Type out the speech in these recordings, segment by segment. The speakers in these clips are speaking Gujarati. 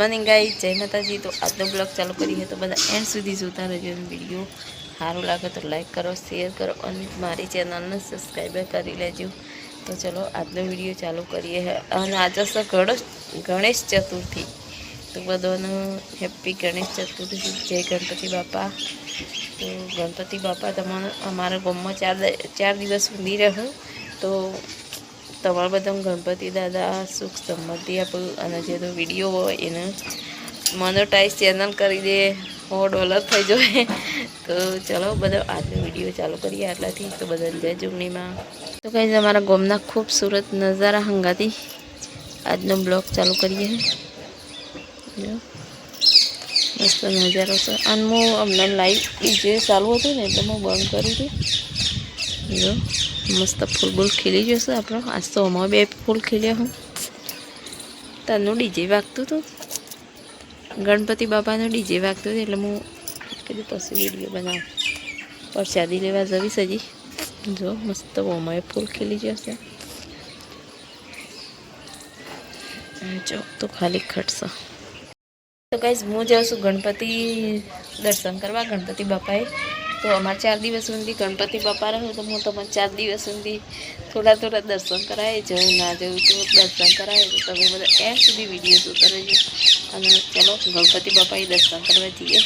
મોર્નિંગ ગાઈ. જય માતાજી. તો આજનો બ્લોગ ચાલુ કરીએ તો બધા એન્ડ સુધી જોતા રહેજો વીડિયો સારું લાગે તો લાઈક કરો શેર કરો અને મારી ચેનલને સબસ્ક્રાઈબ કરી લેજો. તો ચલો, આજનો વીડિયો ચાલુ કરીએ. અને આજે છે ગણેશ ચતુર્થી. તો બધાનું હેપી ગણેશ ચતુર્થી. જય ગણપતિ બાપા. તો ગણપતિ બાપા તમારા, અમારા ગામમાં ચાર ચાર દિવસ સુધી રહે. તો તમારા બધા ગણપતિ દાદા, સુખ સંમતિ આપું અને જે તો વીડિયો હોય એને મોનોટાઈઝ ચેનલ કરી દે, સો ડોલર થઈ જાય. તો ચલો બધો આજનો વીડિયો ચાલુ કરીએ આટલાથી. તો બધા જય જુમણીમાં તો કંઈ અમારા ગોમના ખૂબસૂરત નજારા હંગાથી આજનો બ્લોગ ચાલુ કરીએ. જો, મસ્ત નજારો છે. અને હું હમણાં લાઈવ જે ચાલુ હતું ને એટલે હું બંધ કરી હતી જો. મસ્ત ફૂલ બૂલ ખીલી જશે આપણો. આજ તો અમારે બે ફૂલ ખીલ્યા હું. તારનું ડીજે વાગતું હતું. ગણપતિ બાપાનું ડીજે વાગતું હતું એટલે હું કીધું પછી વીડિયો બનાવું. પ્રસાદી લેવા જવી સજી જો, મસ્ત અમારે ફૂલ ખીલી જશે. જો, તો ખાલી ખટશે. તો ગાઈઝ હું જાઉં છું ગણપતિ દર્શન કરવા. ગણપતિ બાપાએ તો અમારે ચાર દિવસ સુધી ગણપતિ બાપા રહ્યો તો હું તમને ચાર દિવસ સુધી થોડા થોડા દર્શન કરાવે જવું ના જવું તો દર્શન કરાવે તો તમે બધા એમ સુધી વીડિયો જોતા રહેજો. અને ચલો, ગણપતિ બાપાએ દર્શન કરવા જઈએ.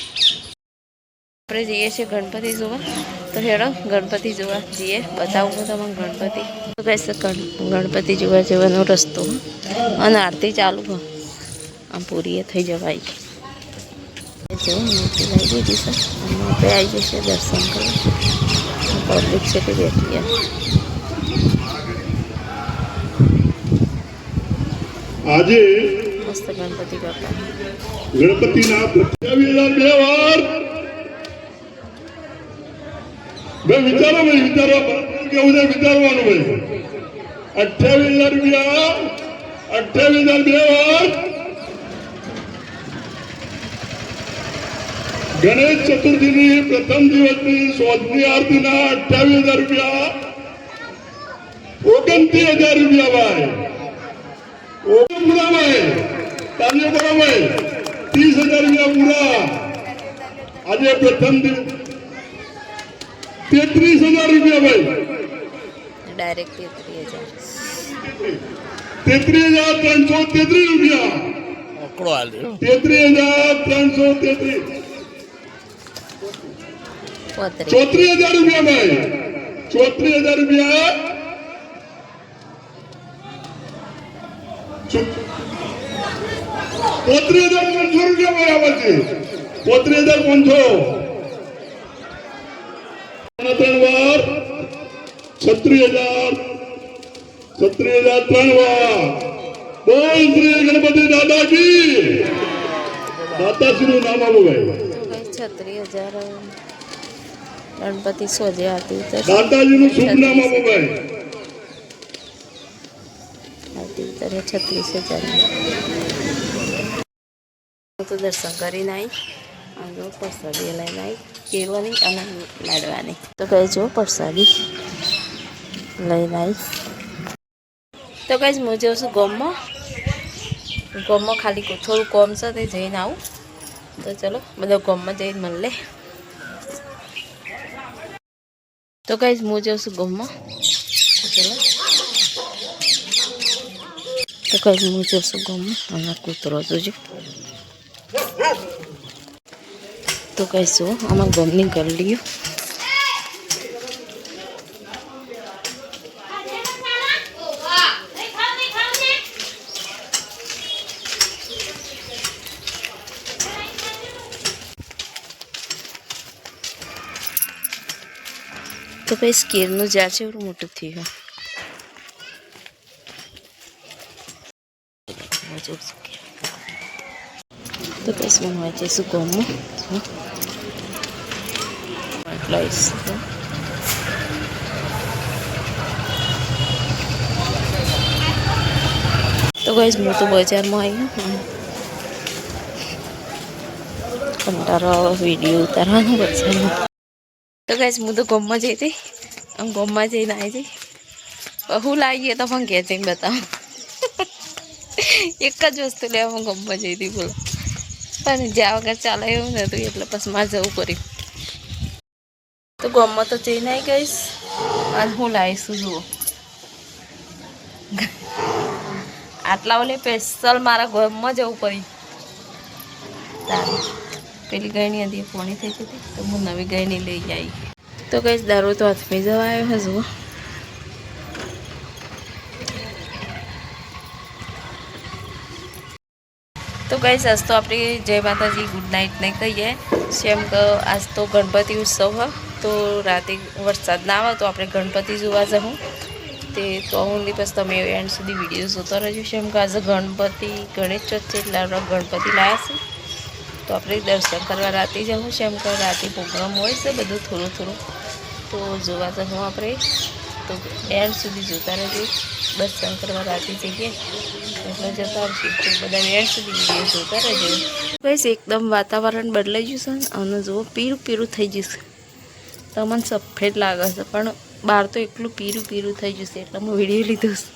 આપણે જઈએ છીએ ગણપતિ જોવા. તો હેડો, ગણપતિ જોવા જઈએ. બતાવું હું તમને ગણપતિ. તો કહેશે ગણપતિ જોવા જવાનો રસ્તો. અને આરતી ચાલુ આમ પૂરીએ થઈ જવાય. જો મૂર્તિ લઈ દીધી છે અને આપણે આવી જશે દર્શન કરવા પબ્લિક છે તે બેઠી છે. આજે મસ્ત ગણપતિ બાપા ગણપતિના પ્રત્યાવીસ બે વાર બે વિચારો ભાઈ વિચારો બરાબર કેવું છે વિચારવાનું ભાઈ અઠ્યાવીસ હજાર રૂપિયા અઠ્યાવીસ હજાર બે વાર ગણેશ ચતુર્થીની પ્રથમ દિવસની સોજની આરતીના અઠાવીસ હજાર રૂપિયા. ઓગણત્રીસ હજાર રૂપિયા ભાઈ. ઓગણ પૂરા ભાઈ. ભાઈ. ત્રીસ હજાર રૂપિયા પૂરા. આજે પ્રથમ દિવસ તેત્રીસ હજાર રૂપિયા ભાઈ. ડાયરેક્ટ તેત્રીસ હજાર. તેત્રીસ હજાર ત્રણસો તેત્રીસ રૂપિયા. તેત્રીસ હજાર ત્રણસો તેત્રીસ. ચોત્રીસ હજાર રૂપિયા ભાઈ ચોત્રીસ હજાર રૂપિયા પોત્રીસ હજાર પાંચસો રૂપિયા આવે છે પોત્રીસ હજાર પાંચસો. ત્રણ વાર. છત્રીસ હજાર. છત્રીસ હજાર ત્રણ વાર. બોલ શ્રી ગણપતિ દાદાજી. દાદાશ્રી નું નામ આવું ભાઈ. છત્રીસ હજાર. ગણપતિ આરતી ઉતરે છત્રીસ હજાર તો દર્શન કરીને આવી અને પ્રસાદી લઈને આવી કેળવાની અને લાડવાની. તો કહે જો પ્રસાદી લઈને આવી તો કઈ હું જાઉં છું ગોમમાં. ગોમમાં ખાલી થોડું કોમ છે તે જઈને આવું. તો ચલો બધા ગોમમાં જઈને મળે તો કઈ હું જાઉં છું ગોમમાં ચલો તો કઈ હું જાઉં છું ગોમમાં અને કૂતરો જોજો તો કહીશું આમાં ગમની ગરલીઓ તો પછી સ્કેલનું ઝાડ છે એવું મોટું થયું છું. તો પછી હું વાંચે શું ગમું તો ગઈશ હું તો બજારમાં આવી કંટાળો આવે વીડિયો ઉતારવાનો બજારમાં. તો કઈશ હું તો ગોમમાં જઈ હતી. આમ ગમમાં જઈને આવી હતી. હું લાવીએ તો પણ જઈને બતાવું. એક જ વસ્તુ લેવામાં ગમવા જઈ હતી, બોલો. પણ જ્યાં વગર ચાલે એવું નતું, એટલે પછી મારે જવું પડ્યું. તો ગમમાં તો જઈને આવી ગઈશ. અને હું લાવીશું જુઓ. આટલા ઓલી સ્પેશિયલ મારા ગમમાં જવું પડ્યું. તારે. પેલી ગયણી હતી પોણી થઈ જતી તો હું નવી ગાયની લઈ આવી તો કઈ દારૂ તો હાથમાં જવા આવ્યો હજુ તો કઈ આજ તો આપણે જય માતાજી ગુડ નાઇટ ને કહીએ. સેમ કે, આજ તો ગણપતિ ઉત્સવ હ, તો રાતે વરસાદ ના આવે તો આપણે ગણપતિ જોવા જવું તે તો હું બસ તમે એન્ડ સુધી વીડિયો જોતા રહેજો. કેમ કે, આજે ગણપતિ ગણેશ ચોથ એટલે આપણે ગણપતિ લાવ્યા છે તો આપણે દર્શન કરવા રાતે જવું છે. એમ કે રાતે પ્રોગ્રામ હોય છે, બધું થોડું થોડું. તો જોવા જવું આપણે તો એન્ડ સુધી જોતા રહેજો. દર્શન કરવા રાતે જઈએ. એટલે જતા આવશે. તો બધા એન્ડ સુધી વીડિયો જોતા રહેજો. બસ એકદમ વાતાવરણ બદલાઈ ગયું છે અને જુઓ, પીરું પીરું થઈ જશે તમને સફેદ લાગે છે, પણ બહાર તો એટલું પીરું પીરું થઈ જશે એટલે હું વીડિયો લીધો છે.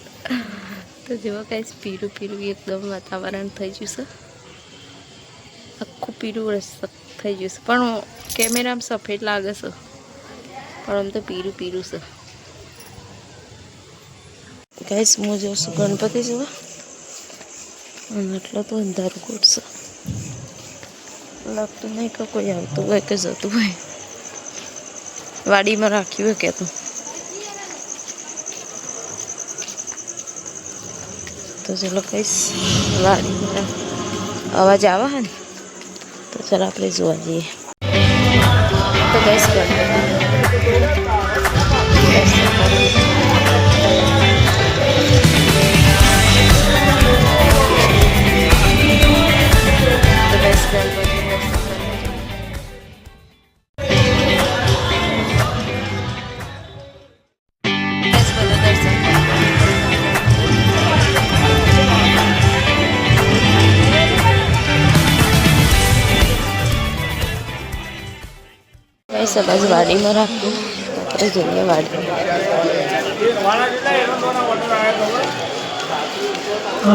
તો જેવા કાંઈ પીરું પીરું એકદમ વાતાવરણ થઈ જશે આખું પીરું રસ્ત થઈ જશે પણ કેમેરામાં સફેદ લાગે છે. પણ આમ તો પીરું પીરું છે. ગાઈસ હું જોઉં છું ગણપતિ જોવા. એટલો તો અંધારું ગોઠશે લાગતું નહીં કે કોઈ આવતું હોય કે જતું હોય. વાડીમાં રાખ્યું હોય કે તું. તો ચલો કહીશ વાડીમાં અવાજ આવે ને? તો ચાલો આપણે જોવા જઈએ તો કહીશ તો કઈ સબાજ વાડીમાં રાખવું આપણે જઈએ વાડી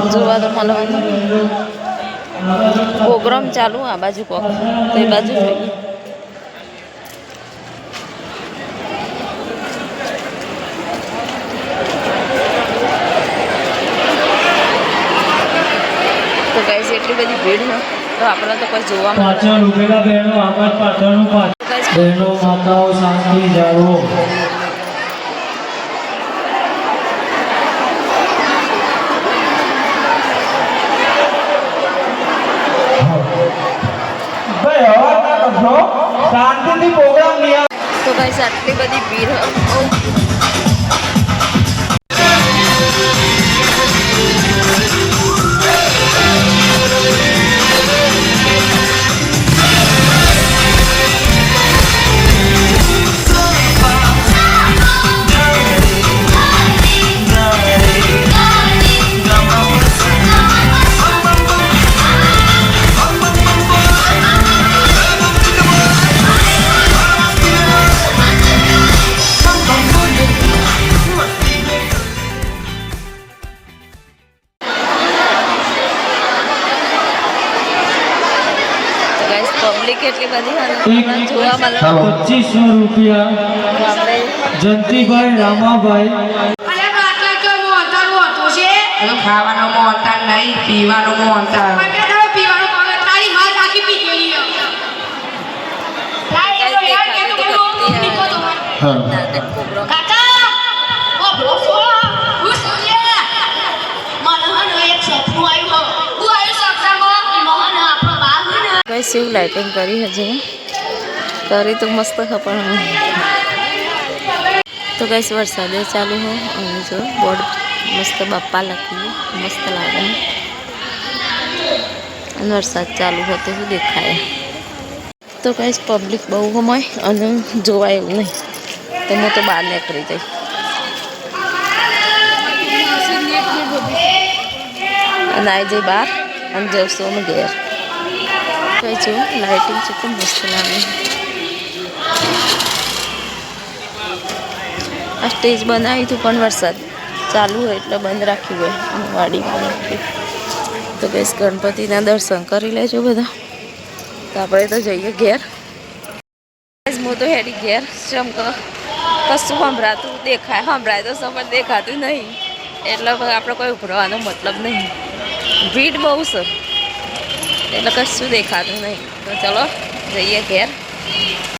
જોવા તો મળવાનું પ્રોગ્રામ ચાલુ આ બાજુ કોક તો એ બાજુ જોઈએ તો ગાઈસ એટલી બધી ભીડ છે તો આપણે તો કોઈ જોવા પાછળ ઉભેલા બહેનો આગળ પાછળનું પાછળ. બહેનો માતાઓ શાંતિ જાળવો શાંતિથી પ્રોગ્રામ નહીં તો ગાઈસ આટલી બધી ભીડ ગાઈસ પબ્લિક એટલી બધી જોવા મળે. પચીસો રૂપિયા. જંતીભાઈ રામાભાઈ. અરે બાટલા કે મોંધારું હતું છે. એનું ખાવાનો નહીં મો અંતર કે પીવાનું માં આખી પી ગાઈસ લાઇટિંગ કરી હજુ. કરી તો મસ્ત છે પણ તો ગાઈસ વરસાદે ચાલુ હો. અને જો બોર્ડ મસ્ત બાપ્પા લખ્યું મસ્ત લાગે. અને વરસાદ ચાલુ હોતે શું દેખાય? તો ગાઈસ પબ્લિક બહુ હમાય અને જોવાય એવું નહીં. તો હું તો બહાર નીકળી જઈ અને આવી જઈ બહાર અને જવશું અમે ઘેર. જો લાઇટિંગ છે તો મસ્ત લાગે આ સ્ટેજ બનાવ્યું હતું પણ વરસાદ ચાલુ હોય એટલે બંધ રાખ્યું હોય વાડીમાં રાખ્યું તો બસ ગણપતિના દર્શન કરી લેજો બધા. તો આપણે તો જઈએ ઘેર. હું તો હેડી ઘેર કે કશું સંભળાતું દેખાય. સંભળાય તો સમજ દેખાતું નહીં. એટલે આપણે કોઈ ઉભરવાનો મતલબ નહીં. ભીડ બહુ છે. એટલે કશું દેખાતું નહીં. તો ચલો જઈએ ઘેર.